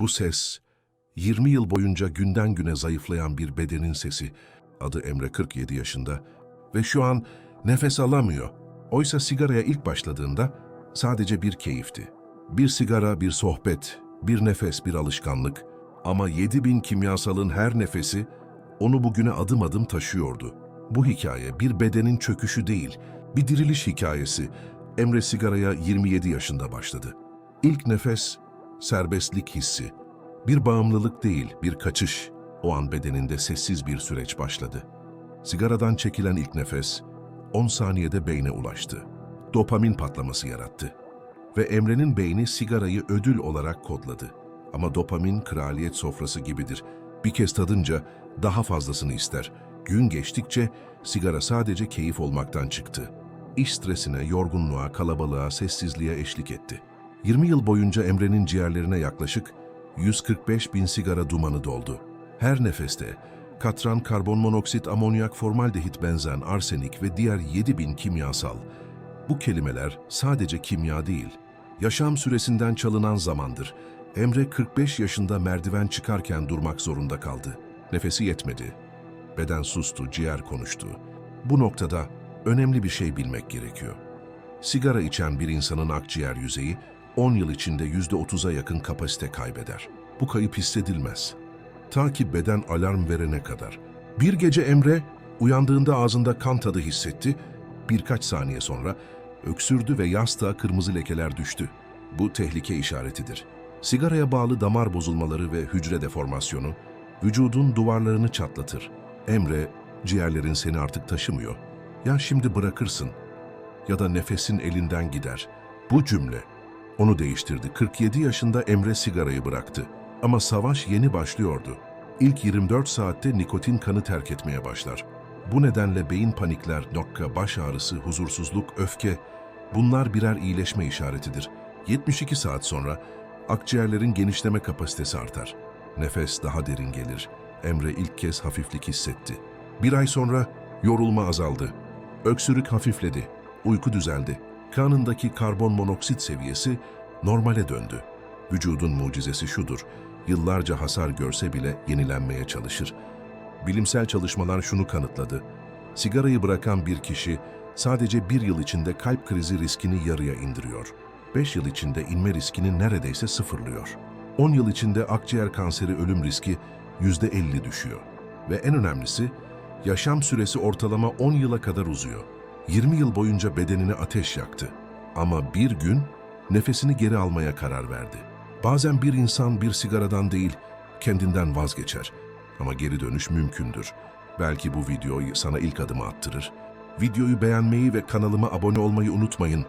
Bu ses, 20 yıl boyunca günden güne zayıflayan bir bedenin sesi. Adı Emre 47 yaşında ve şu an nefes alamıyor. Oysa sigaraya ilk başladığında sadece bir keyifti. Bir sigara, bir sohbet, bir nefes, bir alışkanlık. Ama 7000 kimyasalın her nefesi onu bugüne adım adım taşıyordu. Bu hikaye bir bedenin çöküşü değil, bir diriliş hikayesi. Emre sigaraya 27 yaşında başladı. İlk nefes, serbestlik hissi. Bir bağımlılık değil, bir kaçış. O an bedeninde sessiz bir süreç başladı. Sigaradan çekilen ilk nefes, 10 saniyede beyne ulaştı. Dopamin patlaması yarattı. Ve Emre'nin beyni sigarayı ödül olarak kodladı. Ama dopamin kraliyet sofrası gibidir. Bir kez tadınca daha fazlasını ister. Gün geçtikçe sigara sadece keyif olmaktan çıktı. İş stresine, yorgunluğa, kalabalığa, sessizliğe eşlik etti. 20 yıl boyunca Emre'nin ciğerlerine yaklaşık 145 bin sigara dumanı doldu. Her nefeste katran, karbon monoksit, amonyak, formaldehit, benzen, arsenik ve diğer 7 bin kimyasal. Bu kelimeler sadece kimya değil, yaşam süresinden çalınan zamandır. Emre 45 yaşında merdiven çıkarken durmak zorunda kaldı. Nefesi yetmedi. Beden sustu, ciğer konuştu. Bu noktada önemli bir şey bilmek gerekiyor. Sigara içen bir insanın akciğer yüzeyi 10 yıl içinde %30'a yakın kapasite kaybeder. Bu kayıp hissedilmez. Ta ki beden alarm verene kadar. Bir gece Emre uyandığında ağzında kan tadı hissetti. Birkaç saniye sonra öksürdü ve yastığa kırmızı lekeler düştü. Bu tehlike işaretidir. Sigaraya bağlı damar bozulmaları ve hücre deformasyonu vücudun duvarlarını çatlatır. Emre, ciğerlerin seni artık taşımıyor. Ya şimdi bırakırsın ya da nefesin elinden gider. Bu cümle onu değiştirdi. 47 yaşında Emre sigarayı bıraktı. Ama savaş yeni başlıyordu. İlk 24 saatte nikotin kanı terk etmeye başlar. Bu nedenle beyin panikler, nokka, baş ağrısı, huzursuzluk, öfke bunlar birer iyileşme işaretidir. 72 saat sonra akciğerlerin genişleme kapasitesi artar. Nefes daha derin gelir. Emre ilk kez hafiflik hissetti. Bir ay sonra yorulma azaldı. Öksürük hafifledi. Uyku düzeldi. Kanındaki karbon monoksit seviyesi normale döndü. Vücudun mucizesi şudur. Yıllarca hasar görse bile yenilenmeye çalışır. Bilimsel çalışmalar şunu kanıtladı. Sigarayı bırakan bir kişi sadece bir yıl içinde kalp krizi riskini yarıya indiriyor. 5 yıl içinde inme riskini neredeyse sıfırlıyor. 10 yıl içinde akciğer kanseri ölüm riski %50 düşüyor. Ve en önemlisi, yaşam süresi ortalama 10 yıla kadar uzuyor. 20 yıl boyunca bedenine ateş yaktı. Ama bir gün nefesini geri almaya karar verdi. Bazen bir insan bir sigaradan değil, kendinden vazgeçer. Ama geri dönüş mümkündür. Belki bu videoyu sana ilk adımı attırır. Videoyu beğenmeyi ve kanalıma abone olmayı unutmayın.